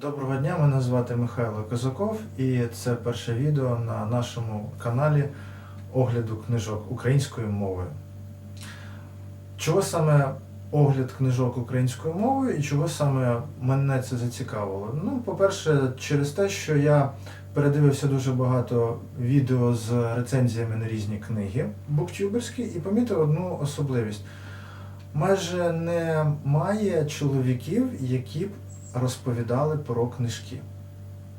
Доброго дня, мене звати Михайло Козаков і це перше відео на нашому каналі огляду книжок українською мовою. Чого саме огляд книжок українською мовою і чого саме мене це зацікавило? Ну, по-перше, через те, що я передивився дуже багато відео з рецензіями на різні книги буктюберські і помітив одну особливість. Майже немає чоловіків, які б розповідали про книжки.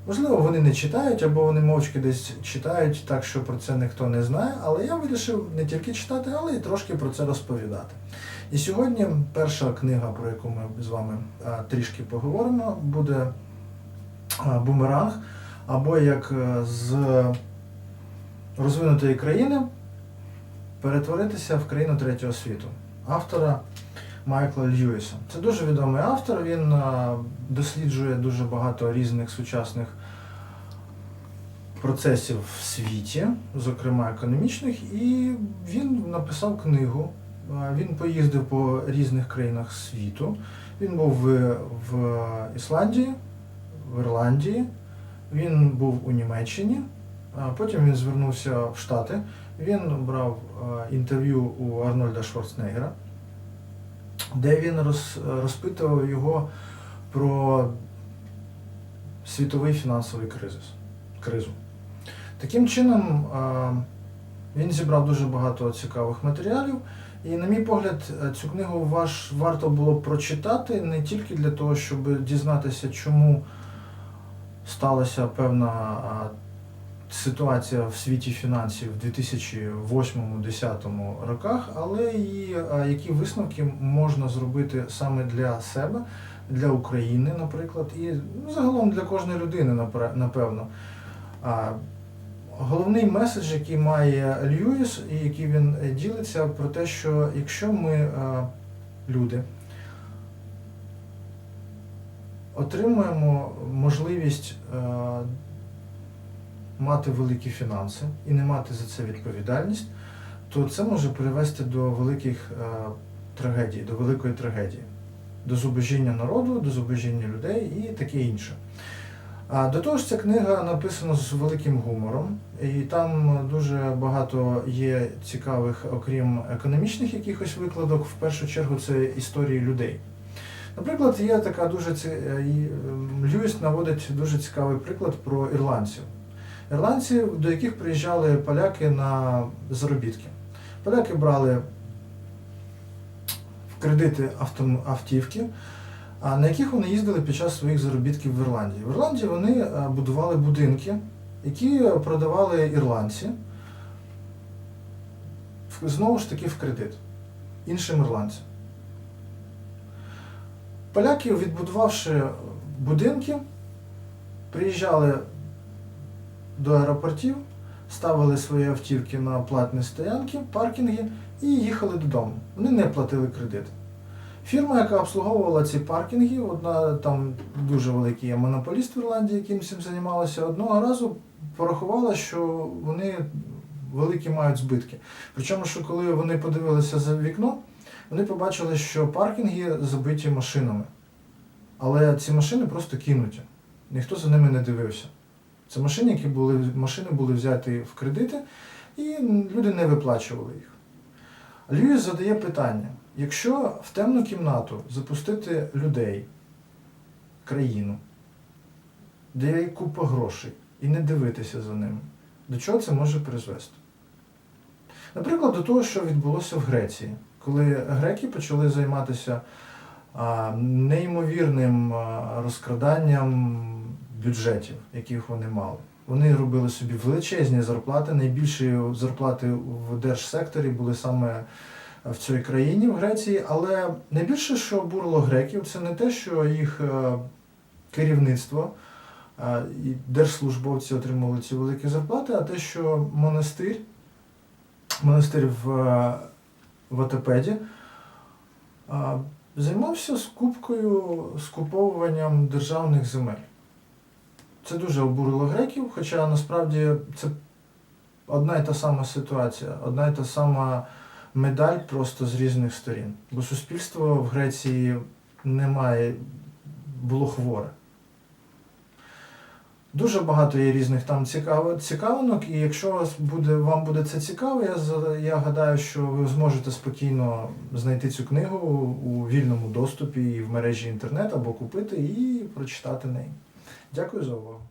Можливо, вони не читають, або вони мовчки десь читають, так що про це ніхто не знає, але я вирішив не тільки читати, але й трошки про це розповідати. І сьогодні перша книга, про яку ми з вами трішки поговоримо, буде Бумеранг, або як е, з розвинутої країни перетворитися в країну третього світу. Автора Майкла Льюіса. Це дуже відомий автор. Він досліджує дуже багато різних сучасних процесів в світі, зокрема економічних, і він написав книгу. Він поїздив по різних країнах світу. Він був в, в Ісландії, в Ірландії, він був у Німеччині, потім він звернувся в Штати. Він брав інтерв'ю у Арнольда Шварценеггера де він роз, розпитував його про світовий фінансовий кризис, кризу. Таким чином, він зібрав дуже багато цікавих матеріалів, і, на мій погляд, цю книгу ваш, варто було прочитати не тільки для того, щоб дізнатися, чому сталася певна ситуація в світі фінансів в 2008-2010 роках, але і які висновки можна зробити саме для себе, для України, наприклад, і ну, загалом для кожної людини, напевно. Головний меседж, який має Льюіс, і який він ділиться, про те, що якщо ми, люди, отримуємо можливість мати великі фінанси і не мати за це відповідальність, то це може привести до великих е, трагедій, до великої трагедії, до зубожіння народу, до зубожіння людей і таке інше. А до того ж, ця книга написана з великим гумором, і там дуже багато є цікавих, окрім економічних якихось викладок, в першу чергу це історії людей. Наприклад, є така дуже ці... е, Льюіс наводить дуже цікавий приклад про ірландців. Ірландці, до яких приїжджали поляки на заробітки. Поляки брали в кредити автівки, на яких вони їздили під час своїх заробітків в Ірландії. В Ірландії вони е, будували будинки, які продавали ірландці, знову ж таки в кредит іншим ірландцям. Поляки, відбудувавши будинки, приїжджали до аеропортів, ставили свої автівки на платні стоянки, паркінги і їхали додому. Вони не платили кредит. Фірма, яка обслуговувала ці паркінги, одна там дуже великий монополіст в Ірландії, яким цим займалася, одного разу порахувала, що вони великі мають збитки. Причому, що коли вони подивилися за вікно, вони побачили, що паркінги забиті машинами. Але ці машини просто кинуті. Ніхто за ними не дивився. Це машини, які були, машини були взяті в кредити, і люди не виплачували їх. Льюіс задає питання: якщо в темну кімнату запустити людей, країну, де є купа грошей, і не дивитися за ними, до чого це може призвести? Наприклад, до того, що відбулося в Греції, коли греки почали займатися неймовірним розкраданням бюджетів, яких вони мали. Вони робили собі величезні зарплати. Найбільші зарплати в держсекторі були саме в цій країні, в Греції. Але найбільше, що обурило греків, це не те, що їх е, керівництво е, і держслужбовці отримували ці великі зарплати, а те, що монастир, монастир в, е, в Атепеді е, займався скупкою, скуповуванням державних земель. Це дуже обурило греків, хоча насправді це одна і та сама ситуація, одна і та сама медаль просто з різних сторін. Бо суспільство в Греції немає, було хворе. Дуже багато є різних там цікавинок, і якщо вас буде, вам буде це цікаво, я, я гадаю, що ви зможете спокійно знайти цю книгу у вільному доступі і в мережі інтернет або купити і прочитати неї. 若女を